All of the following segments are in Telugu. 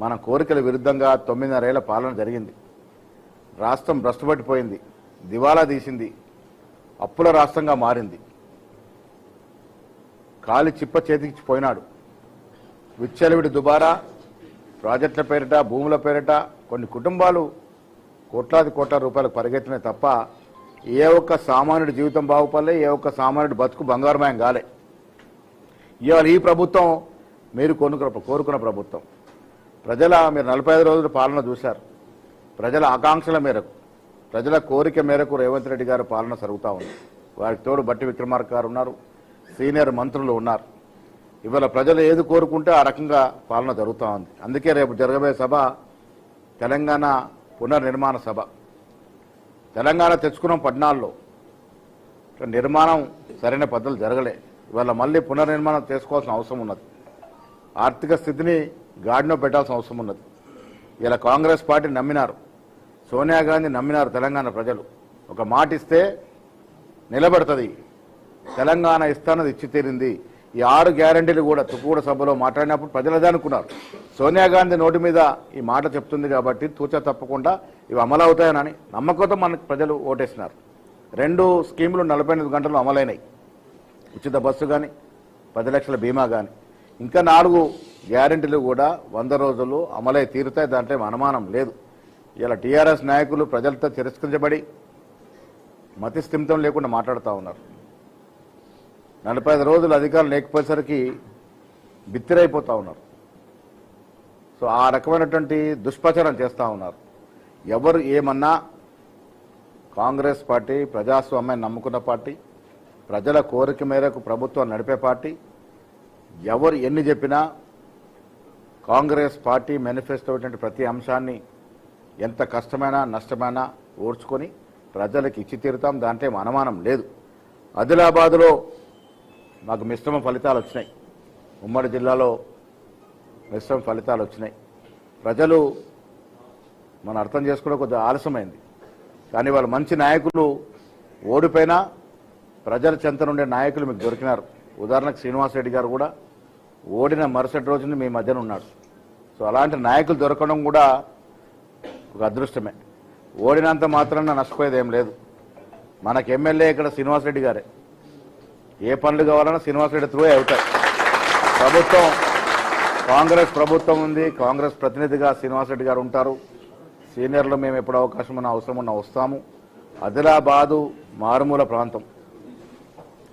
మన కోరికల విరుద్ధంగా తొమ్మిదిన్నరేళ్ళ పాలన జరిగింది. రాష్ట్రం భ్రష్టుపట్టిపోయింది దివాలా తీసింది. అప్పుల రాష్ట్రంగా మారింది. కాలి చిప్ప చేతికి పోయినాడు. విచ్చలవిడి దుబారా ప్రాజెక్టుల పేరిట భూముల పేరిట కొన్ని కుటుంబాలు కోట్లాది కోట్ల రూపాయలకు పరిగెత్తినాయి తప్ప ఏ ఒక్క సామాన్యుడి జీవితం బాగుపడలే ఏ ఒక్క సామాన్యుడి బతుకు బంగారమయం కాలే. ఇవాళ ఈ ప్రభుత్వం మీరు కొనుక్కున్న కోరుకున్న ప్రభుత్వం. ప్రజల మీరు నలభై ఐదు రోజుల పాలన చూశారు. ప్రజల ఆకాంక్షల మేరకు ప్రజల కోరిక మేరకు రేవంత్ రెడ్డి గారు పాలన సరుగుతూ ఉంది. వారికి తోడు బట్టి విక్రమార్క గారు ఉన్నారు సీనియర్ మంత్రులు ఉన్నారు. ఇవాళ ప్రజలు ఏది కోరుకుంటే ఆ రకంగా పాలన జరుగుతూ ఉంది. అందుకే రేపు జరగబోయే సభ తెలంగాణ పునర్నిర్మాణ సభ. తెలంగాణ తెచ్చుకున్నాం పద్నాలుగులో. నిర్మాణం సరైన పద్ధతులు జరగలే. ఇవాళ మళ్ళీ పునర్నిర్మాణం చేసుకోవాల్సిన అవసరం ఉన్నది. ఆర్థిక స్థితిని గాడినో పెట్టాల్సిన అవసరం ఉన్నది. ఇలా కాంగ్రెస్ పార్టీ నమ్మినారు. సోనియా గాంధీ నమ్మినారు తెలంగాణ ప్రజలు. ఒక మాట ఇస్తే నిలబడుతుంది. తెలంగాణ ఇస్తానది ఇచ్చి తీరింది. ఈ ఆరు గ్యారంటీలు కూడా తుక్కుగూడ సభలో మాట్లాడినప్పుడు ప్రజలు అదే అనుకున్నారు. సోనియా గాంధీ నోటి మీద ఈ మాట చెప్తుంది కాబట్టి తూచా తప్పకుండా ఇవి అమలు అవుతాయనని నమ్మకంతో మనకు ప్రజలు ఓటేసినారు. రెండు స్కీములు నలభై ఎనిమిది గంటలు అమలైనాయి. ఉచిత బస్సు కానీ పది లక్షల బీమా కానీ ఇంకా నాలుగు గ్యారెంటీలు కూడా వంద రోజులు అమలై తీరుతాయి. దాంట్లో అనుమానం లేదు. ఇలా టీఆర్ఎస్ నాయకులు ప్రజలతో తిరస్కరించబడి మతి స్థిమితం లేకుండా మాట్లాడుతూ ఉన్నారు. నలభై ఐదు రోజులు అధికారం లేకపోయేసరికి బిత్తిరైపోతూ ఉన్నారు. సో ఆ రకమైనటువంటి దుష్ప్రచారం చేస్తూ ఉన్నారు. ఎవరు ఏమన్నా కాంగ్రెస్ పార్టీ ప్రజాస్వామ్యాన్ని నమ్ముకున్న పార్టీ ప్రజల కోరిక మేరకు ప్రభుత్వం నడిపే పార్టీ ఎవరు ఎన్ని చెప్పినా కాంగ్రెస్ పార్టీ మేనిఫెస్టో ఉన్నటువంటి ప్రతి అంశాన్ని ఎంత కష్టమైనా నష్టమైనా ఓర్చుకొని ప్రజలకు ఇచ్చి తీరుతాం. దాంట్లో ఏం అనుమానం లేదు. ఆదిలాబాద్లో మాకు మిశ్రమ ఫలితాలు వచ్చినాయి. ఉమ్మడి జిల్లాలో మిశ్రమ ఫలితాలు వచ్చినాయి. ప్రజలు మనం అర్థం చేసుకోవడం కొద్దిగా ఆలస్యమైంది. కానీ వాళ్ళు మంచి నాయకులు ఓడిపోయినా ప్రజల చెంత నుండే నాయకులు మీకు దొరికినారు. ఉదాహరణకు శ్రీనివాసరెడ్డి గారు కూడా ఓడిన మరుసటి రోజున మీ మధ్యన ఉన్నాడు. సో అలాంటి నాయకులు దొరకడం కూడా ఒక అదృష్టమే. ఓడినంత మాత్రాన నష్టపోయేది ఏం లేదు. మనకు ఎమ్మెల్యే ఇక్కడ శ్రీనివాసరెడ్డి గారే. ఏ పనులు కావాలన్నా శ్రీనివాసరెడ్డి త్రూ అవుతాయి. ప్రభుత్వం కాంగ్రెస్ ప్రభుత్వం ఉంది. కాంగ్రెస్ ప్రతినిధిగా శ్రీనివాసరెడ్డి గారు ఉంటారు. సీనియర్లు మేము ఎప్పుడు అవకాశం ఉన్న అవసరం ఉన్న వస్తాము. ఆదిలాబాదు మారుమూల ప్రాంతం.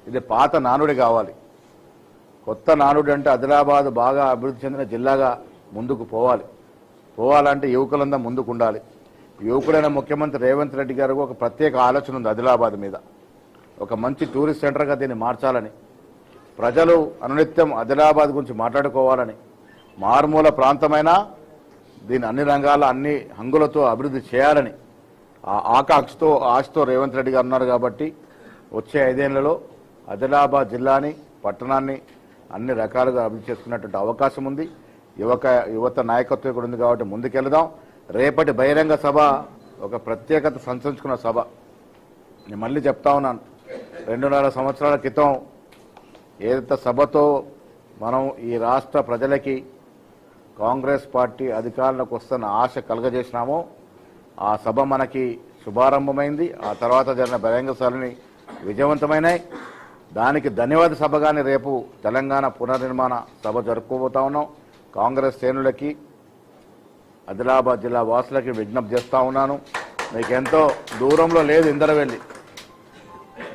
ఇది పాత నానుడి కావాలి. కొత్త నానుడు అంటే ఆదిలాబాద్ బాగా అభివృద్ధి చెందిన జిల్లాగా ముందుకు పోవాలి. పోవాలంటే యువకులంతా ముందుకు ఉండాలి యువకుడైన ముఖ్యమంత్రి రేవంత్ రెడ్డి గారికి ఒక ప్రత్యేక ఆలోచన ఉంది ఆదిలాబాద్ మీద. ఒక మంచి టూరిస్ట్ సెంటర్గా దీన్ని మార్చాలని ప్రజలు అనునిత్యం ఆదిలాబాద్ గురించి మాట్లాడుకోవాలని మారుమూల ప్రాంతమైనా దీన్ని అన్ని రంగాల అన్ని హంగులతో అభివృద్ధి చేయాలని ఆ ఆకాంక్షతో ఆశతో రేవంత్ రెడ్డి గారు ఉన్నారు కాబట్టి వచ్చే ఐదేళ్ళలో ఆదిలాబాద్ జిల్లాని పట్టణాన్ని అన్ని రకాలుగా అభివృద్ధి చేసుకున్నటువంటి అవకాశం ఉంది. యువక యువత నాయకత్వం కూడా ఉంది కాబట్టి ముందుకెళ్దాం. రేపటి బహిరంగ సభ ఒక ప్రత్యేకత సంచరించుకున్న సభ. నేను మళ్ళీ చెప్తా ఉన్నాను. రెండున్నర సంవత్సరాల క్రితం ఏదైతే సభతో మనం ఈ రాష్ట్ర ప్రజలకి కాంగ్రెస్ పార్టీ అధికారంలోకి వస్తున్న ఆశ కలగజేసినామో ఆ సభ మనకి శుభారంభమైంది. ఆ తర్వాత జరిగిన బహిరంగ సభని విజయవంతమైనాయి. దానికి ధన్యవాద సభగానే రేపు తెలంగాణ పునర్నిర్మాణ సభ జరుపుకోబోతా ఉన్నాం. కాంగ్రెస్ శ్రేణులకి ఆదిలాబాద్ జిల్లా వాసులకి విజ్ఞప్తి చేస్తూ ఉన్నాను. మీకు ఎంతో దూరంలో లేదు ఇందరవెల్లి.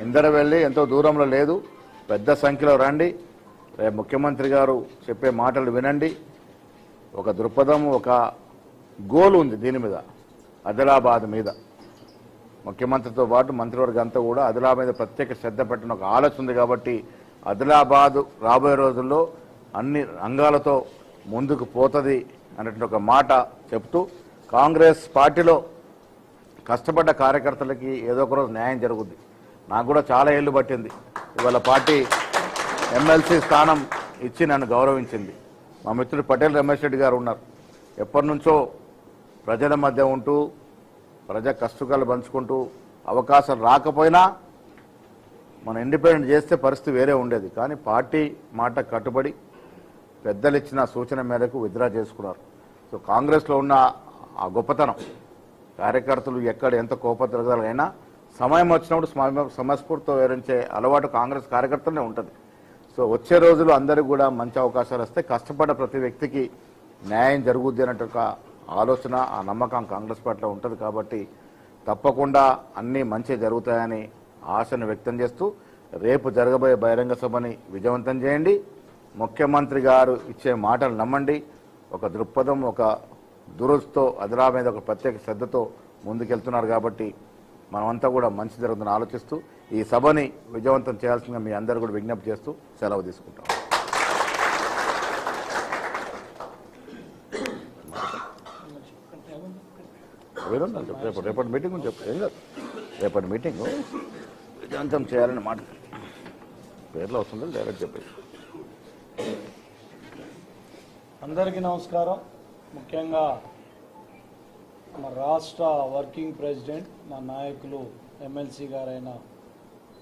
ఇందరవెల్లి ఎంతో దూరంలో లేదు. పెద్ద సంఖ్యలో రండి. రేపు ముఖ్యమంత్రి గారు చెప్పే మాటలు వినండి. ఒక దృక్పథం ఒక గోల్ ఉంది దీని మీద ఆదిలాబాద్ మీద. ముఖ్యమంత్రితో పాటు మంత్రివర్గం అంతా కూడా ఆదిలాబాద్ మీద ప్రత్యేక శ్రద్ధ పెట్టిన ఒక ఆలోచన ఉంది కాబట్టి ఆదిలాబాద్ రాబోయే రోజుల్లో అన్ని రంగాలతో ముందుకు పోతుంది అనేటువంటి ఒక మాట చెప్తూ కాంగ్రెస్ పార్టీలో కష్టపడ్డ కార్యకర్తలకి ఏదో ఒక రోజు న్యాయం జరుగుద్ది. నాకు కూడా చాలా ఏళ్ళు పట్టింది. ఇవాళ పార్టీ ఎమ్మెల్సీ స్థానం ఇచ్చి నన్ను గౌరవించింది. మా మిత్రుడు పటేల్ రమేష్ రెడ్డి గారు ఉన్నారు. ఎప్పటి నుంచో ప్రజల మధ్య ఉంటూ ప్రజా కష్టకాలు పంచుకుంటూ అవకాశం రాకపోయినా మనం ఇండిపెండెంట్ చేస్తే పరిస్థితి వేరే ఉండేది. కానీ పార్టీ మాట కట్టుబడి పెద్దలు ఇచ్చిన సూచన మేరకు విత్డ్రా చేసుకున్నారు. సో కాంగ్రెస్లో ఉన్న ఆ గొప్పతనం కార్యకర్తలు ఎక్కడ ఎంత కోపద్రగలైనా సమయం వచ్చినప్పుడు సమస్ఫూర్తితో వివరించే అలవాటు కాంగ్రెస్ కార్యకర్తలనే ఉంటుంది. సో వచ్చే రోజులు అందరికీ కూడా మంచి అవకాశాలు వస్తే కష్టపడ్డ ప్రతి వ్యక్తికి న్యాయం జరుగుద్ది అన్నట్టు ఆలోచన ఆ నమ్మకం కాంగ్రెస్ పార్టీలో ఉంటుంది కాబట్టి తప్పకుండా అన్నీ మంచి జరుగుతాయని ఆశను వ్యక్తం చేస్తూ రేపు జరగబోయే బహిరంగ సభని విజయవంతం చేయండి. ముఖ్యమంత్రి గారు ఇచ్చే మాటలు నమ్మండి. ఒక దృక్పథం ఒక దురుస్తో అదిరా మీద ఒక ప్రత్యేక శ్రద్ధతో ముందుకెళ్తున్నారు కాబట్టి మనమంతా కూడా మంచి జరుగుతుందని ఆలోచిస్తూ ఈ సభని విజయవంతం చేయాల్సిందిగా మీ అందరూ కూడా విజ్ఞప్తి చేస్తూ సెలవు తీసుకుంటాం. ఏదన్నా చెప్పు. రేపు రేపటి మీటింగ్ ఉంది చెప్పు. ఏం కాదు. రేపటి మీటింగ్ విజయంతం చేయాలని మాట. పేర్లు వస్తుందో డైరెక్ట్ చెప్పేసి అందరికీ నమస్కారం. ముఖ్యంగా మా రాష్ట్ర వర్కింగ్ ప్రెసిడెంట్ మా నాయకులు ఎమ్మెల్సీ గారైన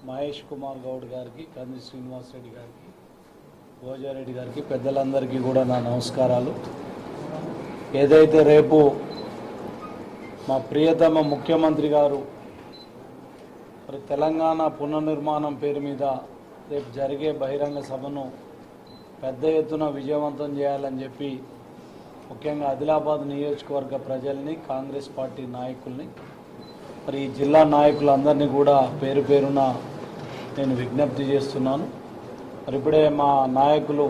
మహేష్ కుమార్ గౌడ్ గారికి కంది శ్రీనివాస్ రెడ్డి గారికి భోజారెడ్డి గారికి పెద్దలందరికీ కూడా నా నమస్కారాలు. ఏదైతే రేపు మా ప్రియతమ ముఖ్యమంత్రి గారు మరి తెలంగాణ పునర్నిర్మాణం పేరు మీద రేపు జరిగే బహిరంగ సభను పెద్ద ఎత్తున విజయవంతం చేయాలని చెప్పి ముఖ్యంగా ఆదిలాబాద్ నియోజకవర్గ ప్రజల్ని కాంగ్రెస్ పార్టీ నాయకుల్ని మరి ఈ జిల్లా నాయకులందరినీ కూడా పేరు పేరున నేను విజ్ఞప్తి చేస్తున్నాను. మరి ఇప్పుడే మా నాయకులు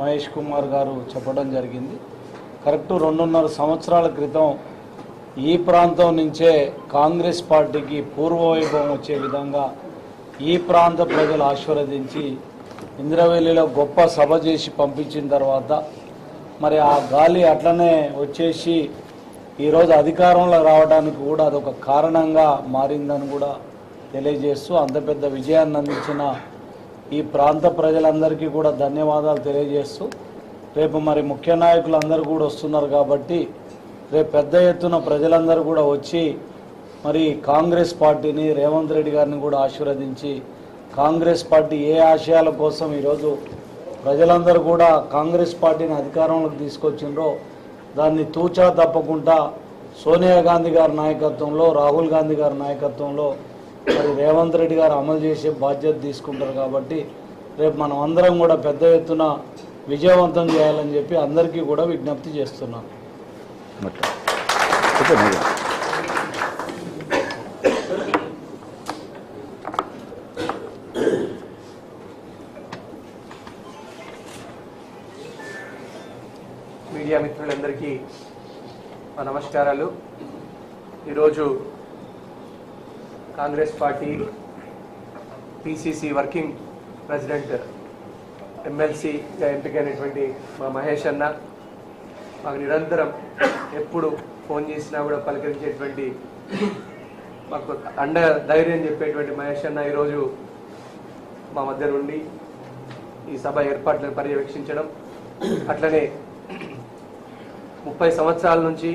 మహేష్ కుమార్ గారు చెప్పడం జరిగింది. కరెక్ట్ రెండున్నర సంవత్సరాల క్రితం ఈ ప్రాంతం నుంచే కాంగ్రెస్ పార్టీకి పూర్వవైభవం వచ్చే విధంగా ఈ ప్రాంత ప్రజలు ఆశీర్వదించి ఇంద్రవెల్లిలో గొప్ప సభ చేసి పంపించిన తర్వాత మరి ఆ గాలి అట్లనే వచ్చేసి ఈరోజు అధికారంలో రావడానికి కూడా అదొక కారణంగా మారిందని కూడా తెలియజేస్తూ అంత పెద్ద విజయాన్ని అందించిన ఈ ప్రాంత ప్రజలందరికీ కూడా ధన్యవాదాలు తెలియజేస్తూ రేపు మరి ముఖ్య నాయకులు అందరూ కూడా వస్తున్నారు కాబట్టి రేపు పెద్ద ఎత్తున ప్రజలందరూ కూడా వచ్చి మరి కాంగ్రెస్ పార్టీని రేవంత్ రెడ్డి గారిని కూడా ఆశీర్వదించి కాంగ్రెస్ పార్టీ ఏ ఆశయాల కోసం ఈరోజు ప్రజలందరూ కూడా కాంగ్రెస్ పార్టీని అధికారంలోకి తీసుకొచ్చిండ్రో దాన్ని తూచా తప్పకుండా సోనియా గాంధీ గారి నాయకత్వంలో రాహుల్ గాంధీ గారి నాయకత్వంలో మరి రేవంత్ రెడ్డి గారు అమలు చేసే బాధ్యత తీసుకుంటారు కాబట్టి రేపు మనం అందరం కూడా పెద్ద ఎత్తున విజయవంతం చేయాలని చెప్పి అందరికీ కూడా విజ్ఞప్తి చేస్తున్నాను మొత్తం. చెప్పు మీడియా మిత్రులందరికీ మా నమస్కారాలు. ఈరోజు Congress party PCC working president ఎమ్మెల్సీగా ఎంపికైనటువంటి మా మహేష్ అన్న మాకు నిరంతరం ఎప్పుడు ఫోన్ చేసినా కూడా పలకరించేటువంటి మాకు అండ ధైర్యం చెప్పేటువంటి మహేష్ అన్న ఈరోజు మా మధ్య నుండి ఈ సభ ఏర్పాట్లను పర్యవేక్షించడం అట్లనే ముప్పై సంవత్సరాల నుంచి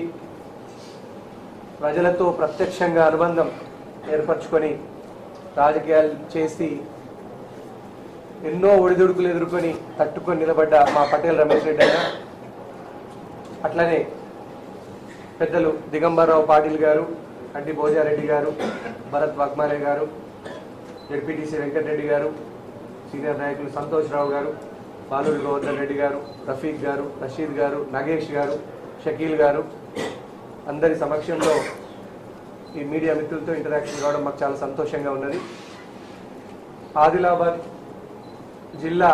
ప్రజలతో ప్రత్యక్షంగా అనుబంధం ఏర్పరచుకొని రాజకీయాలు చేసి ఎన్నో ఒడిదుడుకులు ఎదుర్కొని తట్టుకొని నిలబడ్డ మా పటేల్ రమేష్ రెడ్డి అన్న. అట్లనే పెద్దలు దిగంబరరావు పాటిల్ గారు అంటి భోజారెడ్డి గారు భరత్ వాగ్మాలే గారు జడ్పీటీసీ వెంకటరెడ్డి గారు సీనియర్ నాయకులు సంతోష్ రావు గారు బాలూరి గోవర్ధన్ రెడ్డి గారు రఫీక్ గారు రషీద్ గారు నగేష్ గారు షకీల్ గారు. అందరి సమక్షంలో ఈ మీడియా మిత్రులతో ఇంటరాక్షన్ కావడం మాకు చాలా సంతోషంగా ఉన్నది. ఆదిలాబాద్ జిల్లా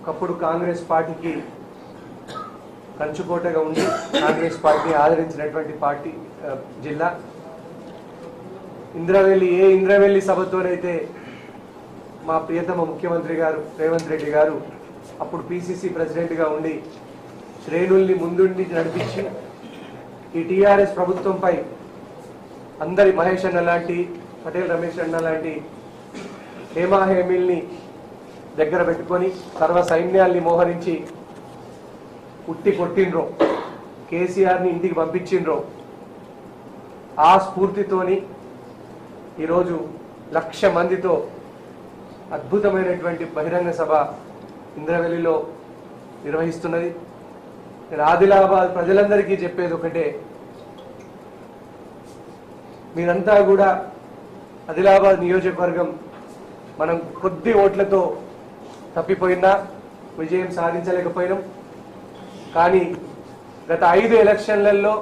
ఒకప్పుడు కాంగ్రెస్ పార్టీకి కంచుకోటగా ఉండి కాంగ్రెస్ పార్టీ ఆదరించినటువంటి పార్టీ జిల్లా. ఇంద్రవెల్లి ఏ ఇంద్రవెల్లి సభతోనైతే మా ప్రియతమ ముఖ్యమంత్రి గారు రేవంత్ రెడ్డి గారు అప్పుడు పిసిసి ప్రెసిడెంట్గా ఉండి శ్రేణుల్ని ముందుండి నడిపించి ఈ టీఆర్ఎస్ ప్రభుత్వంపై అందరి మహేష్ అన్న లాంటి పటేల్ రమేష్ అన్న లాంటి హేమా హేమిల్ని దగ్గర పెట్టుకొని సర్వ సైన్యాల్ని మోహరించి పుట్టి కొట్టిండ్రో. కేసీఆర్ని ఇంటికి పంపించిండ్రో. ఆ స్ఫూర్తితోని ఈరోజు లక్ష మందితో అద్భుతమైనటువంటి బహిరంగ సభ ఇంద్రవెల్లిలో నిర్వహిస్తున్నది. నేను ఆదిలాబాద్ ప్రజలందరికీ చెప్పేది ఒకటే. మీరంతా కూడా ఆదిలాబాద్ నియోజకవర్గం మనం కొద్ది ఓట్లతో తప్పిపోయినా విజయం సాధించలేకపోయినాం. కానీ గత ఐదు ఎలక్షన్లలో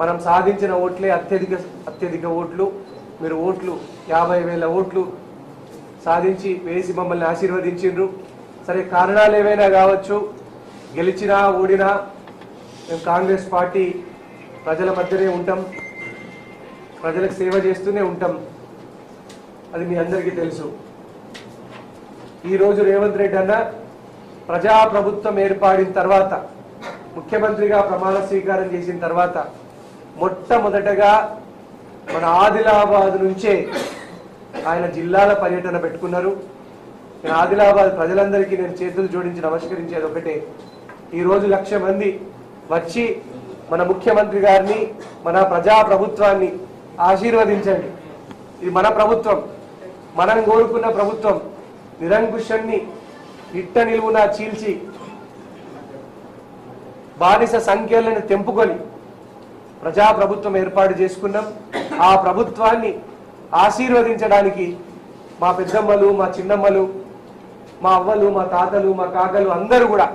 మనం సాధించిన ఓట్లే అత్యధిక అత్యధిక ఓట్లు. మీరు ఓట్లు యాభై వేల ఓట్లు సాధించి వేసి మమ్మల్ని ఆశీర్వదించిండ్రు. సరే కారణాలు ఏవైనా కావచ్చు? గెలిచినా ఓడినా మేము కాంగ్రెస్ పార్టీ ప్రజల మధ్యనే ఉంటాం. ప్రజలకు సేవ చేస్తూనే ఉంటాం. అది మీ అందరికీ తెలుసు. ఈరోజు రేవంత్ రెడ్డి అన్న ప్రజాప్రభుత్వం ఏర్పడిన తర్వాత ముఖ్యమంత్రిగా ప్రమాణ స్వీకారం చేసిన తర్వాత మొట్టమొదటగా మన ఆదిలాబాద్ నుంచే ఆయన జిల్లాల పర్యటన పెట్టుకున్నారు. నేను ఆదిలాబాద్ ప్రజలందరికీ నేను చేతులు జోడించి నమస్కరించేది ఒకటే. ఈరోజు లక్ష మంది వచ్చి మన ముఖ్యమంత్రి గారిని మన ప్రజా ప్రభుత్వాన్ని ఆశీర్వదించండి. ఇది మన ప్రభుత్వం. మనం కోరుకున్న ప్రభుత్వం నిరంకుశాన్ని నిట్ట నిలువున చీల్చి బానిస సంఖ్యలను తెంపుకొని ప్రజా ప్రభుత్వం ఏర్పాటు చేసుకున్నాం. ఆ ప్రభుత్వాన్ని ఆశీర్వదించడానికి మా పెద్దమ్మలు మా చిన్నమ్మలు మా అవ్వలు మా తాతలు మా కాకలు అందరూ కూడా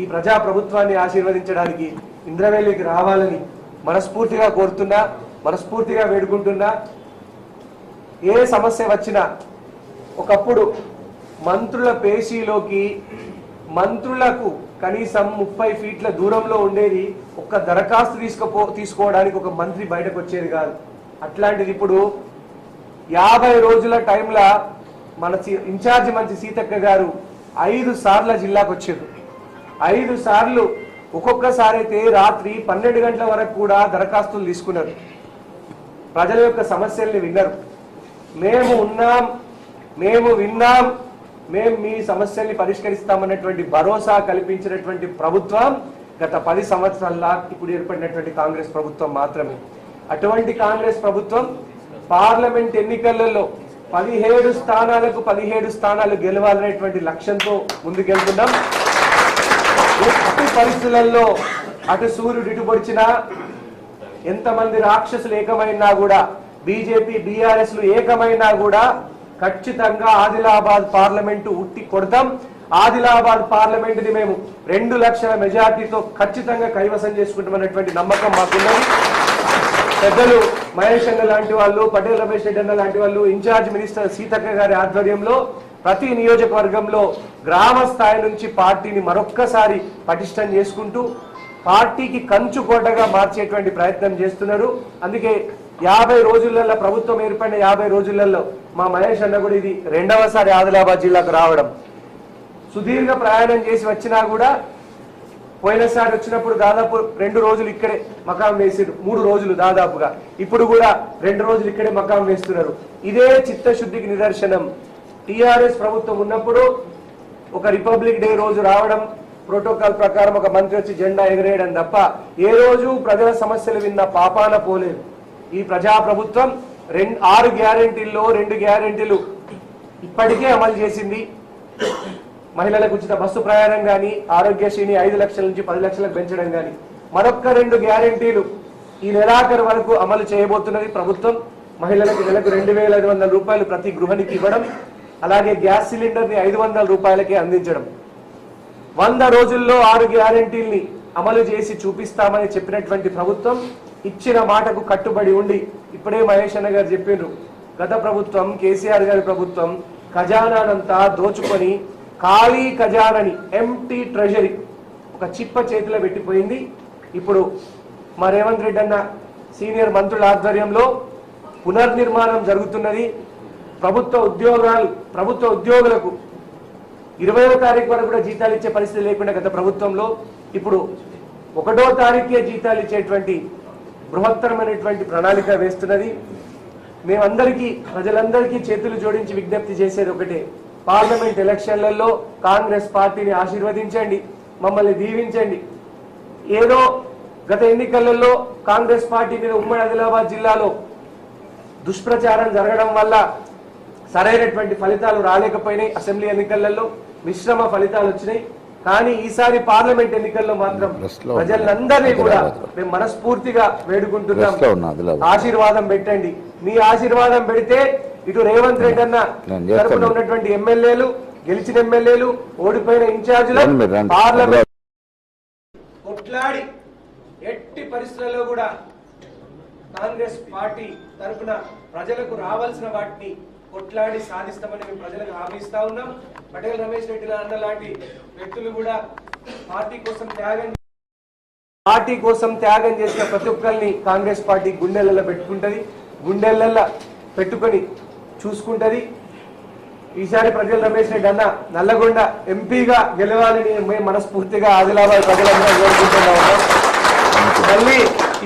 ఈ ప్రజా ప్రభుత్వాన్ని ఆశీర్వదించడానికి ఇంద్రవేలికి రావాలని మనస్ఫూర్తిగా కోరుతున్నా మనస్ఫూర్తిగా వేడుకుంటున్నా. ఏ సమస్య వచ్చినా ఒకప్పుడు మంత్రుల పేషీలోకి మంత్రులకు కనీసం ముప్పై ఫీట్ల దూరంలో ఉండేది ఒక్క దరఖాస్తు తీసుకుపో తీసుకోవడానికి ఒక మంత్రి బయటకు వచ్చేది కాదు. అట్లాంటిది ఇప్పుడు యాభై రోజుల టైంలో మన ఇన్ఛార్జ్ మంత్రి సీతక్క గారు ఐదు సార్ల జిల్లాకు వచ్చారు. ఐదు సార్లు ఒక్కొక్కసారి అయితే రాత్రి పన్నెండు గంటల వరకు కూడా దరఖాస్తులు తీసుకున్నారు. ప్రజల యొక్క సమస్యల్ని విన్నారు. మేము ఉన్నాం మేము విన్నాం మేము మీ సమస్యల్ని పరిష్కరిస్తామన్నటువంటి భరోసా కల్పించినటువంటి ప్రభుత్వం గత పది సంవత్సరాల ఇప్పుడు ఏర్పడినటువంటి కాంగ్రెస్ ప్రభుత్వం మాత్రమే. అటువంటి కాంగ్రెస్ ప్రభుత్వం పార్లమెంట్ ఎన్నికలలో పదిహేడు స్థానాలకు పదిహేడు స్థానాలు గెలవాలనేటువంటి లక్ష్యంతో ముందుకెళ్తున్నాం. అటు పరిస్థితులలో అటు సూర్యుడు ఇటుపొడిచినా ఎంతమంది రాక్షసులు ఏకమైనా కూడా బీజేపీ బీఆర్ఎస్లు ఏకమైనా కూడా ఖచ్చితంగా ఆదిలాబాద్ పార్లమెంటు ఉట్టి కొడతాం. ఆదిలాబాద్ పార్లమెంట్ని మేము రెండు లక్షల మెజార్టీతో ఖచ్చితంగా కైవసం చేసుకుంటామన్నటువంటి నమ్మకం మాకున్నది. పెద్దలు మహేష్ అన్న లాంటి వాళ్ళు పటేల్ రమేష్ రెడ్డి అన్న లాంటి వాళ్ళు ఇన్ఛార్జ్ మినిస్టర్ సీతక్క గారి ఆధ్వర్యంలో ప్రతి నియోజకవర్గంలో గ్రామ స్థాయి నుంచి పార్టీని మరొక్కసారి పటిష్టం చేసుకుంటూ పార్టీకి కంచు కోటగా మార్చేటువంటి ప్రయత్నం చేస్తున్నారు. అందుకే యాభై రోజులలో ప్రభుత్వం ఏర్పడిన యాభై రోజులలో మా మహేష్ అన్న కూడా ఇది రెండవసారి ఆదిలాబాద్ జిల్లాకు రావడం. సుదీర్ఘ ప్రయాణం చేసి వచ్చినా కూడా పోయినసారి వచ్చినప్పుడు దాదాపు రెండు రోజులు ఇక్కడే మకాం వేసారు మూడు రోజులు దాదాపుగా. ఇప్పుడు కూడా రెండు రోజులు ఇక్కడే మకాం వేస్తున్నారు. ఇదే చిత్తశుద్ధికి నిదర్శనం. టిఆర్ఎస్ ప్రభుత్వం ఉన్నప్పుడు ఒక రిపబ్లిక్ డే రోజు రావడం ప్రోటోకాల్ ప్రకారం ఒక మంత్రి వచ్చి జెండా ఎగరేయడం తప్ప ఏ రోజు ప్రజల సమస్యలు విన్న పాపాన పోలేదు. ఈ ప్రజా ప్రభుత్వం రెండు ఆరు గ్యారెంటీల్లో రెండు గ్యారంటీలు ఇప్పటికే అమలు చేసింది. మహిళలకు ఉచిత బస్సు ప్రయాణం కానీ ఆరోగ్యశ్రీని ఐదు లక్షల నుంచి పది లక్షలకు పెంచడం కానీ మరొక్క రెండు గ్యారెంటీలు ఈ నెలాఖరు వరకు అమలు చేయబోతున్నది ప్రభుత్వం. మహిళలకు నెలకు రెండు వేల ఐదు వందల రూపాయలు ప్రతి గృహనికి ఇవ్వడం అలాగే గ్యాస్ సిలిండర్ని ఐదు వందల రూపాయలకే అందించడం. వంద రోజుల్లో ఆరు గ్యారెంటీల్ని అమలు చేసి చూపిస్తామని చెప్పినటువంటి ప్రభుత్వం ఇచ్చిన మాటకు కట్టుబడి ఉండి ఇప్పుడే మహేష్ అన్న గారు చెప్పిండ్రు గత ప్రభుత్వం కేసీఆర్ గారి ప్రభుత్వం ఖజానానంతా దోచుకొని ఖాళీ ఖజానని ఎంటీ ట్రెజరీ ఒక చిప్ప చేతిలో పెట్టిపోయింది. ఇప్పుడు మా రేవంత్ రెడ్డి అన్న సీనియర్ మంత్రుల ఆధ్వర్యంలో పునర్నిర్మాణం జరుగుతున్నది. ప్రభుత్వ ఉద్యోగాలు ప్రభుత్వ ఉద్యోగులకు ఇరవయో తారీఖు వరకు కూడా జీతాలు ఇచ్చే పరిస్థితి లేకుండా గత ప్రభుత్వంలో ఇప్పుడు ఒకటో తారీఖే జీతాలు ఇచ్చేటువంటి బృహత్తరమైనటువంటి ప్రణాళిక వేస్తున్నది. మేమందరికీ ప్రజలందరికీ చేతులు జోడించి విజ్ఞప్తి చేసేది ఒకటే. పార్లమెంట్ ఎలక్షన్లలో కాంగ్రెస్ పార్టీని ఆశీర్వదించండి మమ్మల్ని దీవించండి. ఏదో గత ఎన్నికలలో కాంగ్రెస్ పార్టీ మీద ఉమ్మడి ఆదిలాబాద్ జిల్లాలో దుష్ప్రచారం జరగడం వల్ల సరైనటువంటి ఫలితాలు రాలేకపోయినాయి అసెంబ్లీ ఎన్నికలలో మిశ్రమ ఫలితాలు వచ్చినాయి కానీ ఈసారి పార్లమెంట్ ఎన్నికల్లో మాత్రం ప్రజలందరినీ కూడా. మేము మనస్ఫూర్తిగా వేడుకుంటున్నాం. ఆశీర్వాదం పెట్టండి మీ ఆశీర్వాదం పెడితే ఇటు రేవంత్ రెడ్డి అన్న. తరపున ఉన్నటువంటి ఎమ్మెల్యేలు గెలిచిన ఎమ్మెల్యేలు ఓడిపోయిన ఇన్ఛార్జీలు. పార్లమెంట్ కొట్లాడి ఎట్టి పరిస్థితుల్లో కూడా కాంగ్రెస్ పార్టీ తరపున ప్రజలకు రావాల్సిన వాటిని కొట్లాడి సాధిస్తామని మేము ప్రజలకు హామీ ఇస్తా ఉన్నాం. పటేల్ రమేష్ రెడ్డి అన్న లాంటి వ్యక్తులు కూడా పార్టీ కోసం త్యాగం పార్టీ కోసం త్యాగం చేసిన ప్రతి ఒక్కరిని కాంగ్రెస్ పార్టీ గుండెలలో పెట్టుకుంటది. గుండెలలో పెట్టుకొని చూసుకుంటుంది. ఈసారి ప్రజల రమేష్ రెడ్డి అన్న నల్లగొండ ఎంపీగా గెలవాలని మేము మనస్ఫూర్తిగా ఆదిలాబాద్ ప్రజలందరూ కోరుకుంటున్నా. ఉన్నాం మళ్ళీ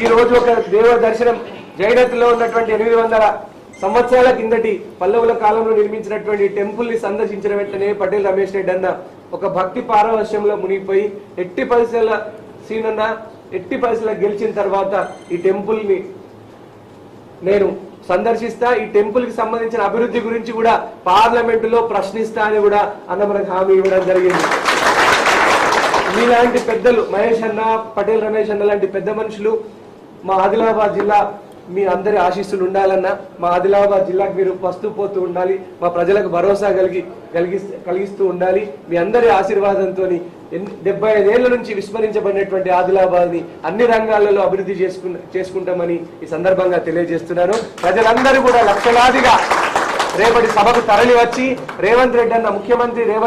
ఈ రోజు ఒక దేవ దర్శనం జైనత్లో ఉన్నటువంటి ఎనిమిది వందల సంవత్సరాల కిందటి పల్లవుల కాలంలో నిర్మించినటువంటి టెంపుల్ని సందర్శించిన వెంటనే పటేల్ రమేష్ రెడ్డి అన్న ఒక భక్తి పారవశ్యంలో మునిగిపోయి ఎట్టి పరిస్థితుల సీనన్న ఎట్టి పరిస్థితుల గెలిచిన తర్వాత ఈ టెంపుల్ని నేను సందర్శిస్తా ఈ టెంపుల్కి సంబంధించిన అభివృద్ధి గురించి కూడా పార్లమెంటులో ప్రశ్నిస్తా అని కూడా అన్న మనకు హామీ ఇవ్వడం జరిగింది. మీలాంటి పెద్దలు మహేష్ అన్న పటేల్ రమేష్ అన్న లాంటి పెద్ద మనుషులు మా ఆదిలాబాద్ జిల్లా మీ అందరి ఆశీస్సులు ఉండాలన్నా మా ఆదిలాబాద్ జిల్లాకు మీరు పస్తూ పోతూ ఉండాలి. మా ప్రజలకు భరోసా కలిగి కలిగి కలిగిస్తూ ఉండాలి. మీ అందరి ఆశీర్వాదంతో డెబ్బై ఐదేళ్ళ నుంచి విస్మరించబడినటువంటి ఆదిలాబాద్ని అన్ని రంగాలలో అభివృద్ధి చేసుకు చేసుకుంటామని ఈ సందర్భంగా తెలియజేస్తున్నాను. ప్రజలందరూ కూడా లక్షలాదిగా రేపటి సభకు తరలి వచ్చి రేవంత్ రెడ్డి అన్న ముఖ్యమంత్రి రేవంత్